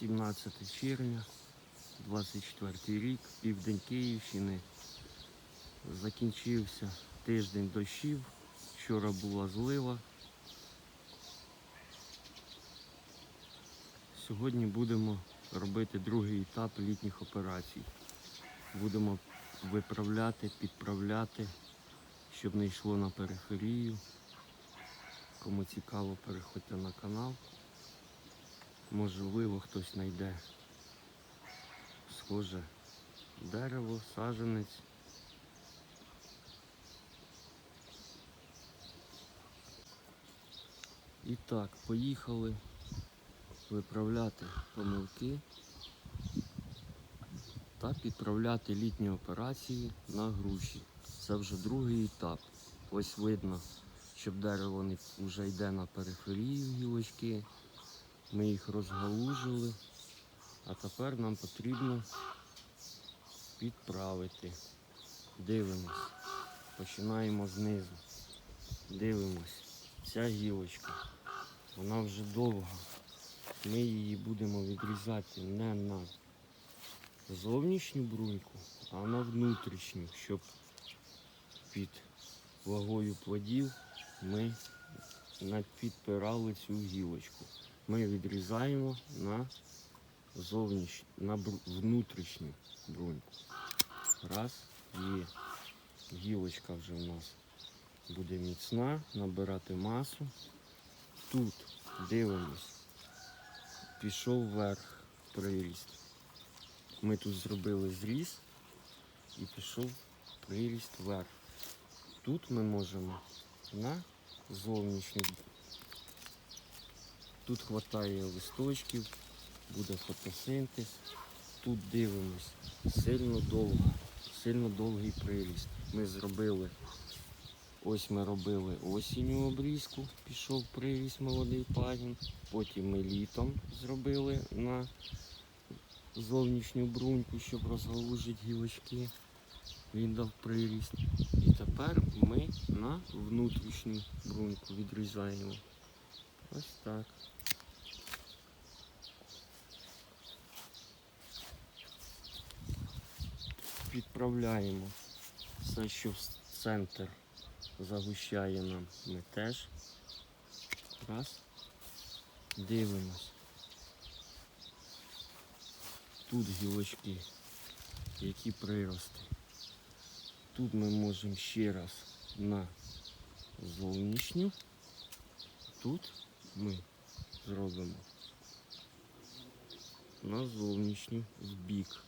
17 червня, 24 рік, південь Київщини. Закінчився тиждень дощів. Вчора була злива. Сьогодні будемо робити другий етап літніх операцій. Будемо виправляти, підправляти, щоб не йшло на периферію. Кому цікаво, переходьте на канал. Можливо, хтось знайде схоже дерево, саженець. І так, поїхали виправляти помилки та підправляти літні операції на груші. Це вже другий етап. Ось видно, щоб дерево не вже йде на периферію гілочки. Ми їх розгалужили, а тепер нам потрібно підправити. Дивимось. Починаємо знизу. Дивимось. Ця гілочка, вона вже довга. Ми її будемо відрізати не на зовнішню бруньку, а на внутрішню, щоб під вагою плодів ми підпирали цю гілочку. Ми відрізаємо на зовнішню, на внутрішню бруньку. Раз, є. Гілочка вже у нас буде міцна, набирати масу. Тут дивимось, пішов вверх приріст. Ми тут зробили зріз і пішов приріст вверх. Тут ми можемо на зовнішню. Тут вистачає листочків, буде фотосинтез. Тут дивимось сильно довго, сильно довгий приріст. Ми зробили, ось ми робили осінню обрізку, пішов приріст молодий пагін. Потім ми літом зробили на зовнішню бруньку, щоб розгалужити гілочки. Він дав приріст. І тепер ми на внутрішню бруньку відрізаємо. Ось так. Підправляємо все, що центр загущає нам, ми теж. Раз. Дивимось. Тут гілочки, які прирости. Тут ми можемо ще раз на зовнішню. Тут ми зробимо на зовнішню в бік.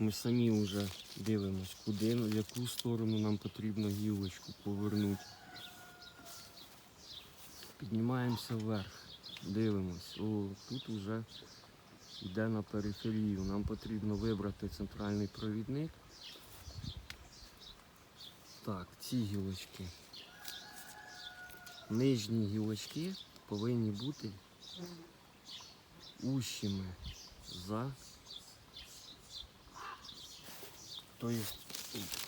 Ми самі вже дивимось, куди, в яку сторону нам потрібно гілочку повернути. Піднімаємося вверх, дивимось. О, тут вже йде на периферію. Нам потрібно вибрати центральний провідник. Так, ці гілочки. Нижні гілочки повинні бути ущими за Тобто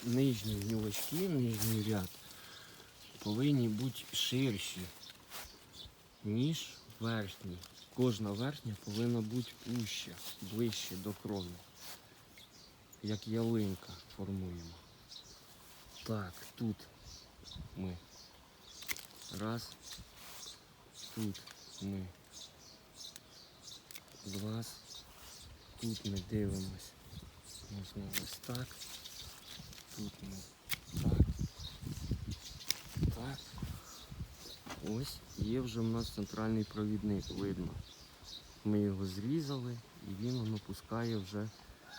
нижні гілочки, нижній ряд повинні бути ширші, ніж верхні. Кожна верхня повинна бути уща, ближче до крону. Як ялинка формуємо. Так, тут ми. Раз. Тут ми. Два. Тут ми дивимось. Можна ось так. Тут ми так. Так. Ось є вже в нас центральний провідник, видно. Ми його зрізали і він воно пускає вже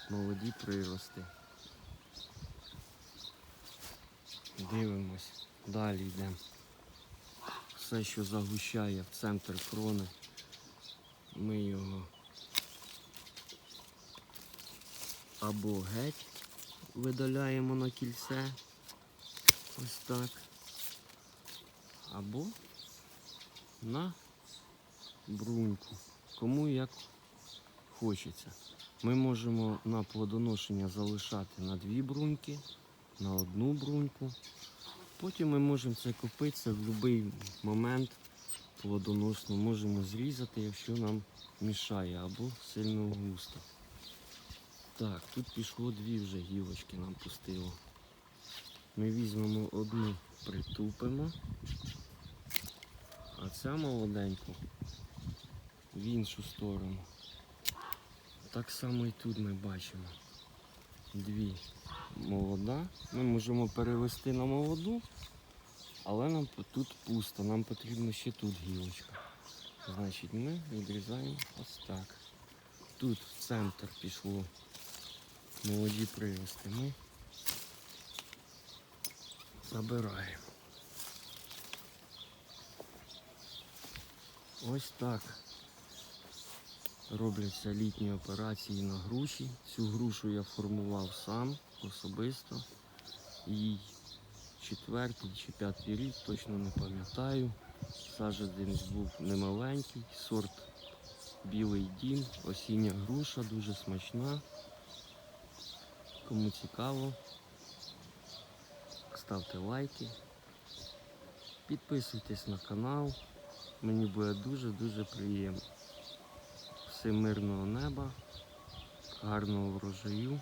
молоді прирости. Дивимось. Далі йдемо. Все, що загущає в центр крони, ми його або геть видаляємо на кільце. Ось так. Або на бруньку. Кому як хочеться. Ми можемо на плодоношення залишати на дві бруньки, на одну бруньку. Потім ми можемо це купити в будь-який момент плодоносну. Можемо зрізати, якщо нам мішає або сильно густо. Так, тут пішло дві вже гілочки нам пустило. Ми візьмемо одну, притупимо, а ця молоденьку в іншу сторону. Так само і тут ми бачимо. Дві молода. Ми можемо перевести на молоду, але нам тут пусто, нам потрібно ще тут гілочка. Значить, ми відрізаємо ось так. Тут в центр пішло молоді прирости. Ми забираємо. Ось так робляться літні операції на груші. Цю грушу я формував сам особисто. Їй четвертий чи п'ятий рік, точно не пам'ятаю. Саджанець був немаленький, сорт білий дім, осіння груша, дуже смачна. Кому цікаво, ставте лайки, підписуйтесь на канал. Мені буде дуже-дуже приємно. Всім мирного неба, гарного врожаю